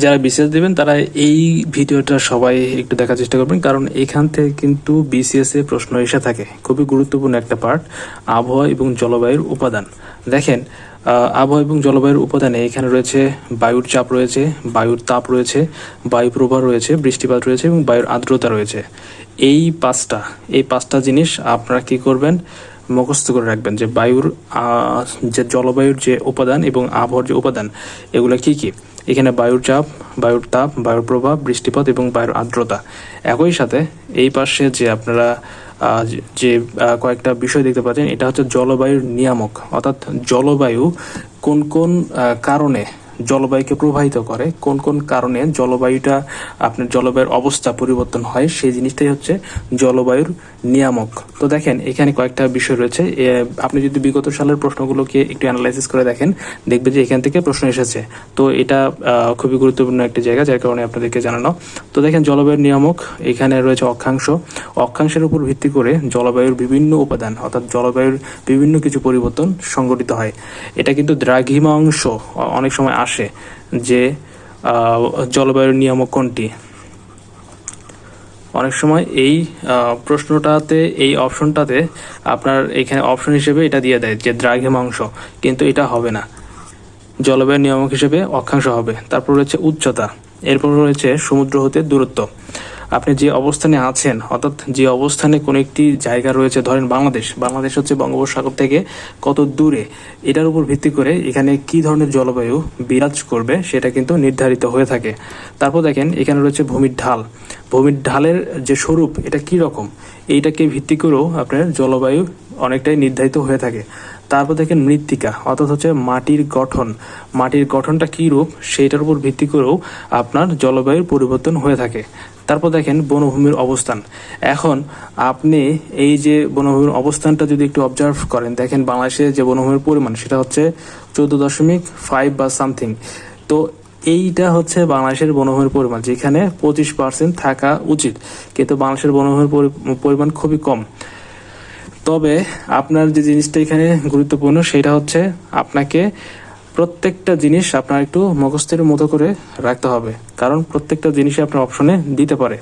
যারা বিসিএস দেবেন, তারা এই ভিডিওটা সবাই একটু দেখার চেষ্টা করবেন, কারণ এখান থেকে কিন্তু বিসিএস এ প্রশ্ন এসে থাকে। খুবই গুরুত্বপূর্ণ একটা পার্ট আবহাওয়া এবং জলবায়ুর উপাদান। দেখেন আবহাওয়া এবং জলবায়ুর উপাদানে এখানে রয়েছে বায়ুর চাপ রয়েছে, বায়ুর তাপ রয়েছে বায়ু প্রবাহ রয়েছে, বৃষ্টিপাত রয়েছে এবং বায়ুর আর্দ্রতা রয়েছে। এই পাঁচটা এই পাঁচটা জিনিস আপনারা কি করবেন? মুখস্থ করে রাখবেন যে বায়ুর যে জলবায়ুর যে উপাদান এবং আবহাওয়ার যে উপাদান, এগুলো কি কি? এখানে বায়ুর চাপ, বায়ুর তাপ, বায়ুর প্রভাব, বৃষ্টিপাত এবং বায়ুর আর্দ্রতা। একই সাথে এই পাশে যে আপনারা যে- কয়েকটা বিষয় দেখতে পাচ্ছেন, এটা হচ্ছে জলবায়ুর নিয়ামক। অর্থাৎ জলবায়ু কোন কোন কারণে জলবায়ুকে প্রভাবিত করে। কোন কোন কারণে জলবায়ুটা, আপনার জলবায়ুর অবস্থা পরিবর্তন হয়, সেই জিনিসটাই হচ্ছে জলবায়ুর নিয়ামক। তো দেখেন, এখানে কয়েকটা বিষয় রয়েছে। আপনি যদি বিগত সালের প্রশ্নগুলোকে একটু অ্যানালাইসিস করে দেখেন দেখবে যে এখান থেকে প্রশ্ন এসেছে। তো এটা খুবই গুরুত্বপূর্ণ একটি জায়গা, যার কারণে আপনাদেরকে জানানো। তো দেখেন, জলবায়ুর নিয়ামক, এখানে রয়েছে অক্ষাংশ। অক্ষাংশের উপর ভিত্তি করে জলবায়ুর বিভিন্ন উপাদান, অর্থাৎ জলবায়ুর বিভিন্ন কিছু পরিবর্তন সংঘটিত হয়। এটা কিন্তু দ্রাঘিমাংশ। অনেক সময় আসে যে আহ, জলবায়ুর নিয়ামক কোনটি? অনেক সময় এই প্রশ্নটাতে এই অপশনটাতে আপনার এখানে অপশন হিসেবে এটা দিয়ে দেয় যে দ্রাঘিমাংশ কিন্তু এটা হবে না। জলবায়ুর নিয়ামক হিসেবে অক্ষাংশ হবে। তারপর রয়েছে উচ্চতা এরপর রয়েছে সমুদ্র হতে দূরত্ব। আপনি যে অবস্থানে আছেন, অর্থাৎ যে অবস্থানে কোনো একটি জায়গা রয়েছে, ধরেন বাংলাদেশ বাংলাদেশ হচ্ছে বঙ্গোপসাগর থেকে কত দূরে? এটার উপর ভিত্তি করে এখানে কি ধরনের জলবায়ু বিরাজ করবে সেটা কিন্তু নির্ধারিত হয়ে থাকে। তারপর দেখেন, এখানে রয়েছে ভূমির ঢাল। ভূমির ঢালের যে স্বরূপ, এটা কি রকম? এইটাকে ভিত্তি করেও আপনার জলবায়ু অনেকটাই নির্ধারিত হয়ে থাকে। তারপর দেখেন মৃত্তিকা, অর্থাৎ হচ্ছে মাটির গঠন। মাটির গঠনটা কী রূপ? সেইটার উপর ভিত্তি করেও আপনার জলবায়ুর পরিবর্তন হয়ে থাকে। তারপর দেখেন বনভূমির অবস্থান। এখন আপনি এই যে বনভূমির অবস্থানটা যদি একটু অবজার্ভ করেন, দেখেন বাংলাদেশে যে বনভূমির পরিমাণ, সেটা হচ্ছে চোদ্দ দশমিক ফাইভ বা সামথিং তো এইটা হচ্ছে বাংলাদেশের বনভূমির পরিমাণ, যেখানে পঁচিশ পার্সেন্ট থাকা উচিত। কিন্তু বাংলাদেশের বনভূমির পরি- পরিমাণ খুবই কম। তবে আপনার যে জিনিসটা এখানে গুরুত্বপূর্ণ, সেটা হচ্ছে আপনাকে প্রত্যেকটা জিনিস আপনার একটু মুখস্থের মতো করে রাখতে হবে। কারণ প্রত্যেকটা জিনিসই আপনার অপশনে দিতে পারে।